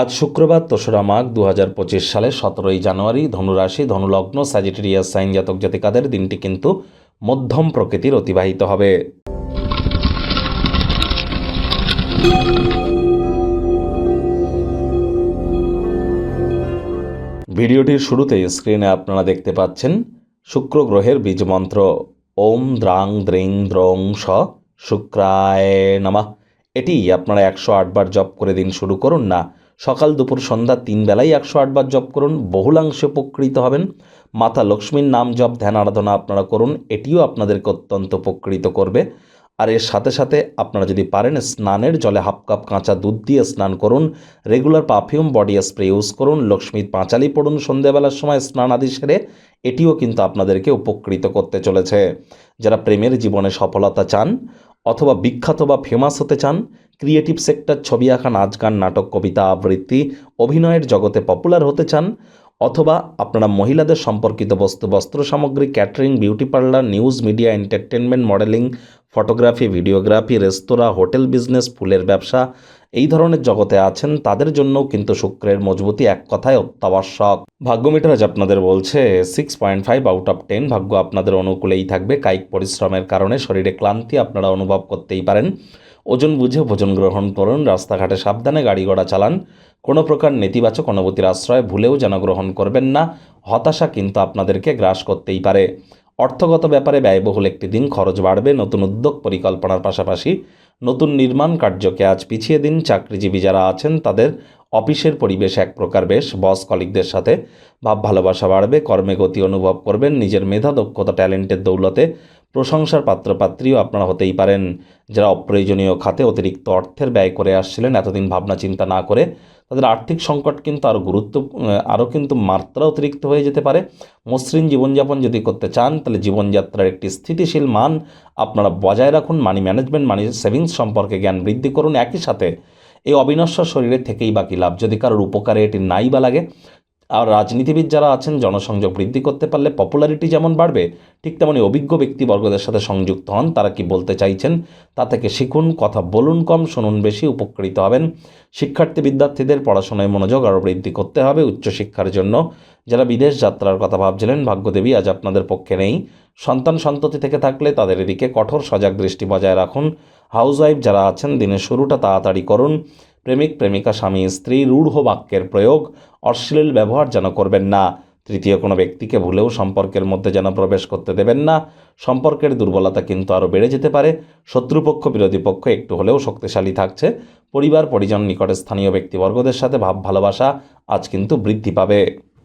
আজ শুক্রবার দোসরা মাঘ দু হাজার পঁচিশ সালে সতেরোই জানুয়ারি ধনুরাশি, ধনুলগ্ন স্যাজিটেরিয়াস সাইন জাতক জাতিকাদের দিনটি কিন্তু মধ্যম প্রকৃতির অতিবাহিত হবে। ভিডিওটির শুরুতে স্ক্রিনে আপনারা দেখতে পাচ্ছেন শুক্র গ্রহের বীজ মন্ত্র। ওম দ্রাং দ্রিং দ্রং স শুক্রায় নমঃ। এটি আপনারা একশো আটবার জপ করে দিন শুরু করুন না সকাল দুপুর সন্ধ্যা তিন বেলাই একশো আটবার জপ করুন, বহুলাংশে উপকৃত হবেন। মাতা লক্ষ্মীর নাম জপ, ধ্যান, আরাধনা আপনারা করুন, এটিও আপনাদেরকে অত্যন্ত উপকৃত করবে। আর এর সাথে সাথে আপনারা যদি পারেন স্নানের জলে হাফ কাপ কাঁচা দুধ দিয়ে স্নান করুন, regular perfume, body spray use করুন, লক্ষ্মীর পাঁচালি পড়ুন সন্ধেবেলার সময় স্নান আদি সেরে, এটিও কিন্তু আপনাদেরকে উপকৃত করতে চলেছে। যারা প্রেমের জীবনে সফলতা চান অথবা বিখ্যাত বা ফেমাস হতে চান ক্রিয়েটিভ সেক্টর ছবি আঁকা, নাচ গান, নাটক, কবিতা, আবৃত্তি, অভিনয়ের জগতে পপুলার হতে চান, অথবা আপনারা মহিলাদের সম্পর্কিত বস্তু, বস্ত্র সামগ্রী catering beauty parlour news media entertainment modelling photography, videography, রেস্তোরাঁ, হোটেল বিজনেস, ফুলের ব্যবসা এই ধরনের জগতে আছেন। তাদের জন্যও কিন্তু শুক্রের মজবুতি এক কথায় অত্যাবশ্যক। ভাগ্য মিটার আজ আপনাদের বলছে six point five out of ten ভাগ্য আপনাদের অনুকূলেই থাকবে। কায়িক পরিশ্রমের কারণে শরীরে ক্লান্তি আপনারা অনুভব করতেই পারেন। ওজন বুঝে ভোজন গ্রহণ করুন, রাস্তাঘাটে সাবধানে গাড়ি ঘোড়া চালান। কোনো প্রকার নেতিবাচক অনুভূতির আশ্রয় ভুলেও যেন গ্রহণ করবেন না। হতাশা কিন্তু আপনাদেরকে গ্রাস করতেই পারে। অর্থগত ব্যাপারে ব্যয়বহুল একটি দিন খরচ বাড়বে, নতুন উদ্যোগ পরিকল্পনার পাশাপাশি নতুন নির্মাণ কার্যকে আজ পিছিয়ে দিন চাকরিজীবী যারা আছেন তাদের অফিসের পরিবেশ এক প্রকার বেশ, বস কলিকদের সাথে ভাব ভালোবাসা বাড়বে, কর্মে গতি অনুভব করবেন, নিজের মেধা, দক্ষতা, ট্যালেন্টের দৌলতে প্রশংসার পাত্রপাত্রীও আপনারা হতেই পারেন। যারা অপ্রয়োজনীয় খাতে অতিরিক্ত অর্থের ব্যয় করে আসছিলেন, এতদিন ভাবনা চিন্তা না করে তাদের আর্থিক সংকট কিন্তু আরও গুরুত্ব আরও কিন্তু মাত্রা অতিরিক্ত হয়ে যেতে পারে। মসৃণ জীবনযাপন যদি করতে চান, তাহলে জীবনযাত্রার একটি স্থিতিশীল মান আপনারা বজায় রাখুন। মানি ম্যানেজমেন্ট, মানি সেভিংস সম্পর্কে জ্ঞান বৃদ্ধি করুন। একই সাথে এই অবিনশ্বর শরীরে থেকেই বাকি লাভ। যদি কারোর উপকারে এটি নাই বা লাগে আর রাজনীতিবিদ যারা আছেন, জনসংযোগ বৃদ্ধি করতে পারলে পপুলারিটি যেমন বাড়বে, ঠিক তেমনি অভিজ্ঞ ব্যক্তিবর্গদের সাথে সংযুক্ত হন। তারা কি বলতে চাইছেন তা থেকে শিখুন, কথা বলুন কম, শুনুন বেশি, উপকৃত হবেন। শিক্ষার্থী বিদ্যার্থীদের পড়াশোনায় মনোযোগ আরও বৃদ্ধি করতে হবে উচ্চশিক্ষার জন্য। যারা বিদেশ যাত্রার কথা ভাবছিলেন, ভাগ্যদেবী, আজ আপনাদের পক্ষে নেই। সন্তান সন্ততি থেকে থাকলে তাদের এদিকে কঠোর সজাগ দৃষ্টি বজায় রাখুন। হাউসওয়াইফ যারা আছেন, দিনের শুরুটা তাড়াতাড়ি করুন। প্রেমিক, প্রেমিকা, স্বামী, স্ত্রী, রূঢ় বাক্যের প্রয়োগ অশ্লীল ব্যবহার যেন করবেন না। তৃতীয় কোনো ব্যক্তিকে ভুলেও সম্পর্কের মধ্যে যেন প্রবেশ করতে দেবেন না। সম্পর্কের দুর্বলতা কিন্তু আরও বেড়ে যেতে পারে। শত্রুপক্ষ, বিরোধী পক্ষ একটু হলেও শক্তিশালী থাকছে। পরিবার, পরিজন, নিকটে স্থানীয় ব্যক্তিবর্গদের সাথে ভাব, ভালোবাসা আজ কিন্তু বৃদ্ধি পাবে।